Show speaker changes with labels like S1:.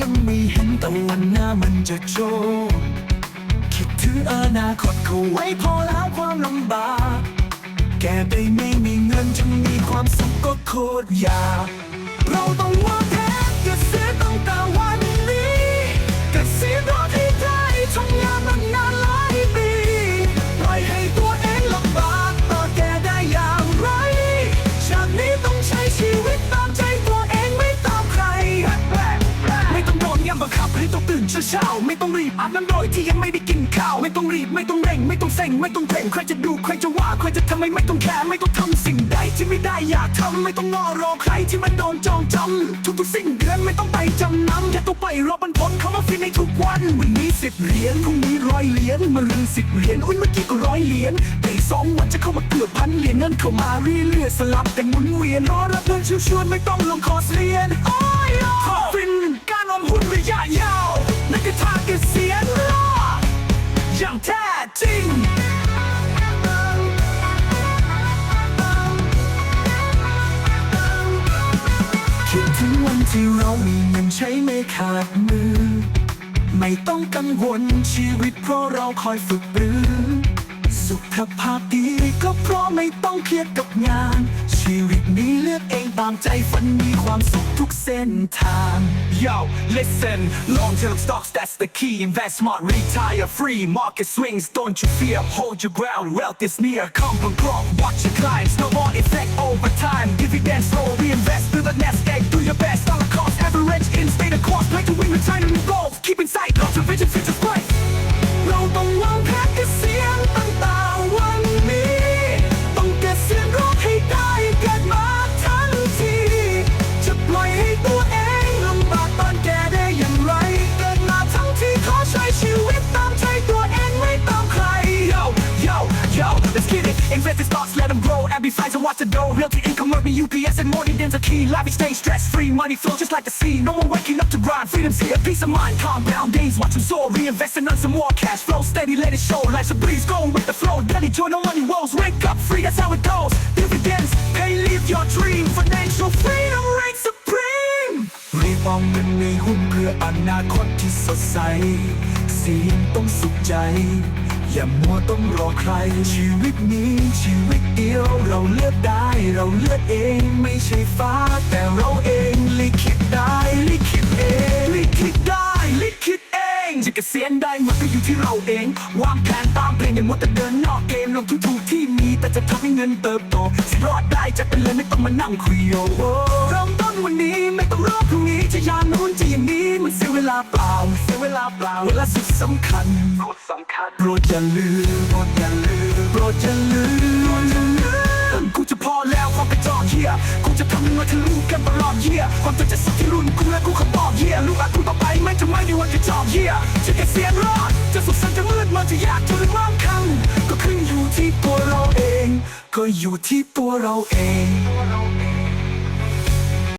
S1: ยังไม่เห็นแต่วันหน้ามันจะโชคคิดถึงอนาคตเขาไว้พอแล้วความลำบาก แกไปไม่มีเงินจะมีความสุขก็โคตรยาก เช้าไม่ต้องรีบอาบน้ำโดยที่ยังไม่ได้กินข้าว ไม่ต้องรีบไม่ต้องเร่ง ไม่ต้องเซ็งไม่ต้องเพ่งใครจะดูใครจะว่าใครจะทำไมไม่ต้องแคร์ไม่ต้องทำสิ่งใดที่ไม่ได้อยากทำไม่ต้องงอรอใครที่มันโดนจองจำทุกๆสิ่งเดือนไม่ต้องไปจำนำแค่ต้องไปรอบรรพตเขามาฟินในทุกวันวันนี้สิบเหรียญพรุ่งนี้ร้อยเหรียญมาลืนสิบเหรียญอุ้ยเมื่อกี้ก็ร้อยเหรียญแต่สองวันจะเข้ามาเกือบพันเหรียญเงินเข้ามาเรื่อยๆสลับแต่หมุนเวียนรอรับเงินชิวชวนไม่ต้องลงคอร์สเรี อย่างแท้จริงคิดถึงวันที่เรามีเงินใช้ไม่ขาดมือ ไม่ต้องกังวลชีวิตเพราะเราคอยฝึกปรือ สุขภาพดีก็เพราะไม่ต้องเครียดกับงาน ชีวิตนี้เลือกเองตามใจฝันมีความสุขทุกเส้นทาง Yo listen long term stocks that's the key invest smart retire free market swings don't you fear hold your ground wealth is near come from crop watch your climb snowball effect over time dividends slow reinvest to the next egg do your best let's get it invest in stocks let them grow amplify and watch the dough realty income work me UPS and more than a key life stay stress free money flow just like the sea no one waking up to grind freedom's here peace of mind calm down days watch them soar reinvest and earn some more cash flow steady let it show life's a breeze going with the flow daily joy no money woes wake up free that's how it goes dividends pay live your dream financial freedom reigns supreme รีบมองเงินในหุ้นเพื่ออนาคตที่สดใสเสียงต้องสุขใจ อย่ามัวต้องรอใคร ชีวิตนี้ชีวิตเดียว เราเลือกได้เราเลือกเองไม่ใช่ฟ้า แต่เราเองลิขิตได้ลิขิตเองลิขิตได้ลิขิตเองจะเกษียณได้มันก็อยู่ที่เราเองวางแผนตามเพลงอย่ามัวแต่เดินนอกเกมลงทุนถูกที่มีแต่จะทำให้เงินเติบโตสิรอดได้จะเป็นเลยไม่ต้องมานั่งคุยโอ้เริ่มต้น วันนี้ไม่ต้องรอพรุ่งนี้จะอยางนู้นจะอย่างนี้มันเสียเวลาเปล่าเสียเวลาเปล่าเวลาสุดสำคัญโคตรสำคัญโปรดอย่าลืมโปรดอย่าลืมโปรดอย่าลืมโปรดอย่าลืมกูจะพอแล้วความกระจอกเฮียกูจะทำให้มันทะลุกันตลอดเฮียความจนจะสักที่รุ่นกูและกูขบอกเฮียลูกหลานกูต่อไปไม่จะไม่มีวันกระจอกเฮียจะเกษียณรอดจะสุขสันต์จะมืดมันจะยากจะหรือมั่งคั่งก็ขึ้นอยู่ที่ตัวเราเอง ก็อยู่ที่ตัวเราเอง